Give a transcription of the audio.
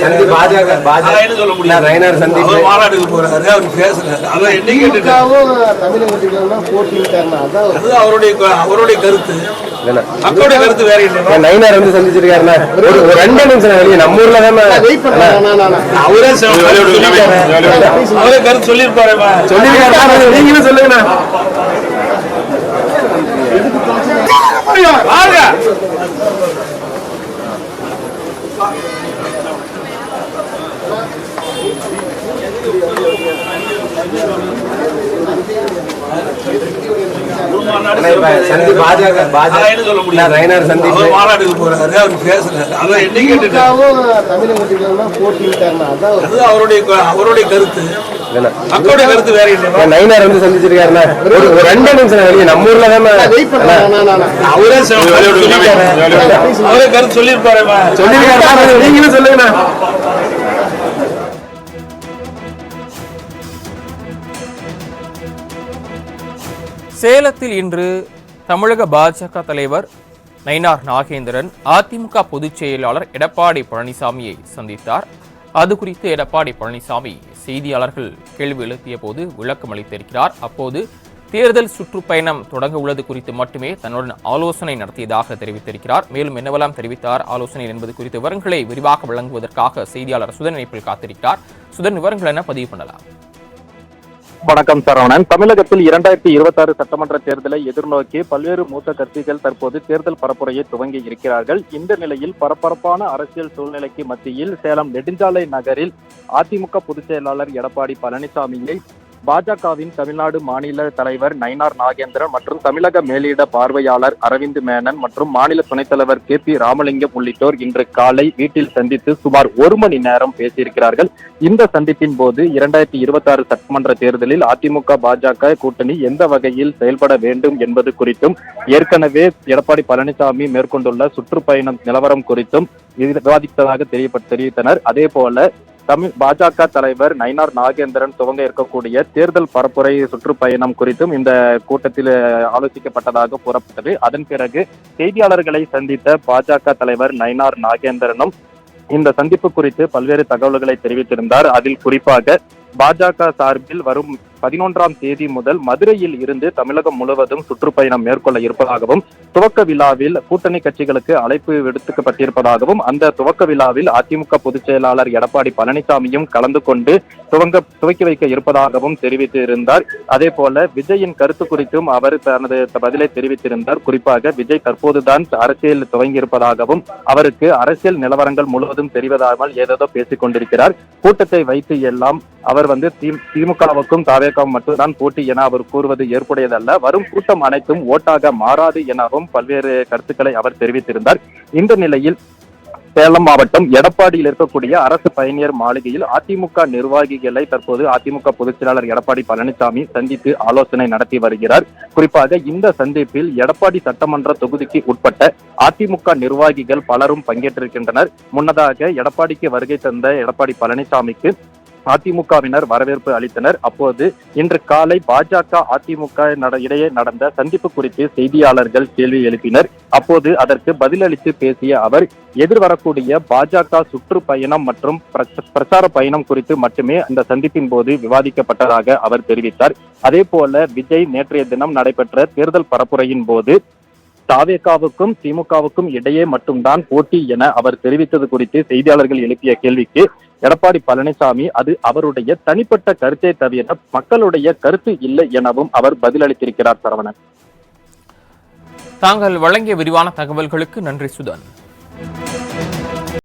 சந்தி பாஜக பாஜக. மாநாட்டுக்கு போறாரு. அவர் பேசுறாரு. அதான் என்ன கேட்டுட்டு திமுகவும் தமிழக அதான் அது அவருடைய அவருடைய கருத்து. நயினார் வந்து சந்திச்சிருக்காருண்ணா. ஒரு ரெண்டு நிமிஷம் வெளியே நம்ம ஊர்ல தான் அவரே. அவரே கருத்து சொல்லியிருப்பாரு சொல்லிருக்காரு நீங்களும் சொல்லுங்கண்ணா. வாங்க. ஆனா பாஜக பாஜக. சந்தீப் மாநாட்டுக்கு போறாரு. அவர் அதான் என்ன அது அவருடைய அவருடைய கருத்து. மக்களுடைய கருத்து வேற இல்லை நயினார் வந்து சந்திச்சிருக்காருண்ணா. ஒரு ஒரு ரெண்டு நிமிஷம் வெளியே நம்ம ஊர்ல தான் வெயிட் பண்ணுறேன் அவரே. அவரே கருத்து சொல்லியிருப்பாரு சொல்லிருக்காரு நீங்களும் சொல்லுங்கண்ணா. சேலத்தில் இன்று தமிழக பாஜக தலைவர் நயினார் நாகேந்திரன் அதிமுக பொதுச் செயலாளர் எடப்பாடி பழனிசாமியை சந்தித்தார். அது குறித்து எடப்பாடி பழனிசாமி செய்தியாளர்கள் கேள்வி எழுப்பிய போது விளக்கம் அளித்திருக்கிறார். அப்போது தேர்தல் சுற்றுப்பயணம் தொடங்க உள்ளது குறித்து மட்டுமே தன்னுடன் ஆலோசனை நடத்தியதாக தெரிவித்திருக்கிறார். மேலும் என்னவெல்லாம் தெரிவித்தார் ஆலோசனை என்பது குறித்த விவரங்களை விரிவாக வழங்குவதற்காக செய்தியாளர் சுதன் இணைப்பில் காத்திருக்கிறார். சுதன் விவரங்கள் என பதிவு பண்ணலாம்? வணக்கம் சரவணன் தமிழகத்தில் இரண்டாயிரத்தி இருபத்தி ஆறு சட்டமன்ற தேர்தலை எதிர்நோக்கி பல்வேறு மூத்த கட்சிகள் தற்போது தேர்தல் பரப்புரையை துவங்கி இருக்கிறார்கள். இந்த நிலையில் பரபரப்பான அரசியல் சூழ்நிலைக்கு மத்தியில் சேலம் நெடுஞ்சாலை நகரில் அதிமுக பொதுச் செயலாளர் எடப்பாடி பழனிசாமியை பாஜகவின் தமிழ்நாடு மாநில தலைவர் நயினார் நாகேந்திரன் மற்றும் தமிழக மேலிட பார்வையாளர் அரவிந்த் மேனன் மற்றும் மாநில துணைத் தலைவர் கே பி ராமலிங்கம் உள்ளிட்டோர் இன்று காலை வீட்டில் சந்தித்து சுமார் ஒரு மணி நேரம் பேசியிருக்கிறார்கள். இந்த சந்திப்பின் போது இரண்டாயிரத்தி இருபத்தி ஆறு சட்டமன்ற தேர்தலில் அதிமுக பாஜக கூட்டணி எந்த வகையில் செயல்பட வேண்டும் என்பது குறித்தும் ஏற்கனவே எடப்பாடி பழனிசாமி மேற்கொண்டுள்ள சுற்றுப்பயணம் நிலவரம் குறித்தும் விவாதித்ததாக தெரியப்பட்டு தெரிவித்தனர். அதே போல தமிழ் பாஜக தலைவர் நயினார் நாகேந்திரன் துவங்க இருக்கக்கூடிய தேர்தல் பரப்புரை சுற்றுப்பயணம் குறித்தும் இந்த கூட்டத்தில் ஆலோசிக்கப்பட்டதாக கூறப்பட்டது. அதன் பிறகு செய்தியாளர்களை சந்தித்த பாஜக தலைவர் நயினார் நாகேந்திரனும் இந்த சந்திப்பு குறித்து பல்வேறு தகவல்களை தெரிவித்திருந்தார். அதில் குறிப்பாக பாஜக சார்பில் வரும் பதினொன்றாம் தேதி முதல் மதுரையில் இருந்து தமிழகம் முழுவதும் சுற்றுப்பயணம் மேற்கொள்ள இருப்பதாகவும் துவக்க விழாவில் கூட்டணி கட்சிகளுக்கு அழைப்பு விடுக்கப்பட்டிருப்பதாகவும் அந்த துவக்க விழாவில் அதிமுக பொதுச் செயலாளர் எடப்பாடி பழனிசாமியும் கலந்து கொண்டு துவங்க துவக்கி வைக்க இருப்பதாகவும் தெரிவித்திருந்தார். அதே போல விஜயின் கருத்து குறித்தும் அவர் தனது பதிலை தெரிவித்திருந்தார். குறிப்பாக விஜய் தற்போதுதான் அரசியல் துவங்கி இருப்பதாகவும் அவருக்கு அரசியல் நிலவரங்கள் முழுவதும் தெரிவதாமல் ஏதேதோ பேசிக் கொண்டிருக்கிறார் கூட்டத்தை வைத்து எல்லாம் அவர் வந்து தி- திமுகவுக்கும் இயக்கம் மட்டும்தான் போட்டி என அவர் கூறுவது ஏற்புடையதல்ல. வரும் கூட்டம் அனைத்தும் ஓட்டாக மாறாது எனவும் பல்வேறு கருத்துக்களை அவர் தெரிவித்திருந்தார். இந்த நிலையில் சேலம் மாவட்டம் எடப்பாடியில் இருக்கக்கூடிய அரசு பயணியர் மாளிகையில் அதிமுக நிர்வாகிகளை தற்போது அதிமுக பொதுச் செயலாளர் எடப்பாடி பழனிசாமி சந்தித்து ஆலோசனை நடத்தி வருகிறார். குறிப்பாக இந்த சந்திப்பில் எடப்பாடி சட்டமன்ற தொகுதிக்கு உட்பட்ட அதிமுக நிர்வாகிகள் பலரும் பங்கேற்றிருக்கின்றனர். முன்னதாக எடப்பாடிக்கு வருகை தந்த எடப்பாடி பழனிசாமிக்கு அதிமுகவினர் வரவேற்பு அளித்தனர். அப்போது இன்று காலை பாஜக அதிமுக இடையே நடந்த சந்திப்பு குறித்து செய்தியாளர்கள் கேள்வி எழுப்பினர். அப்போது அதற்கு பதிலளித்து பேசிய அவர் எதிர்வரக்கூடிய பாஜக சுற்றுப்பயணம் மற்றும் பிரச்சார பயணம் குறித்து மட்டுமே அந்த சந்திப்பின் போது விவாதிக்கப்பட்டதாக அவர் தெரிவித்தார். அதே போல விஜய் நேற்றைய தினம் நடைபெற்ற தேர்தல் பரப்புரையின் போது தாவேகாவுக்கும் திமுகவுக்கும் இடையே மட்டும்தான் போட்டி என அவர் தெரிவித்தது குறித்து செய்தியாளர்கள் எழுப்பிய கேள்விக்கு எடப்பாடி பழனிசாமி அது அவருடைய தனிப்பட்ட கருத்தை தவிர மக்களுடைய கருத்து இல்லை எனவும் அவர் பதிலளித்திருக்கிறார் சரவணன். தாங்கள் வழங்கிய விரிவான தகவல்களுக்கு நன்றி சுதன்.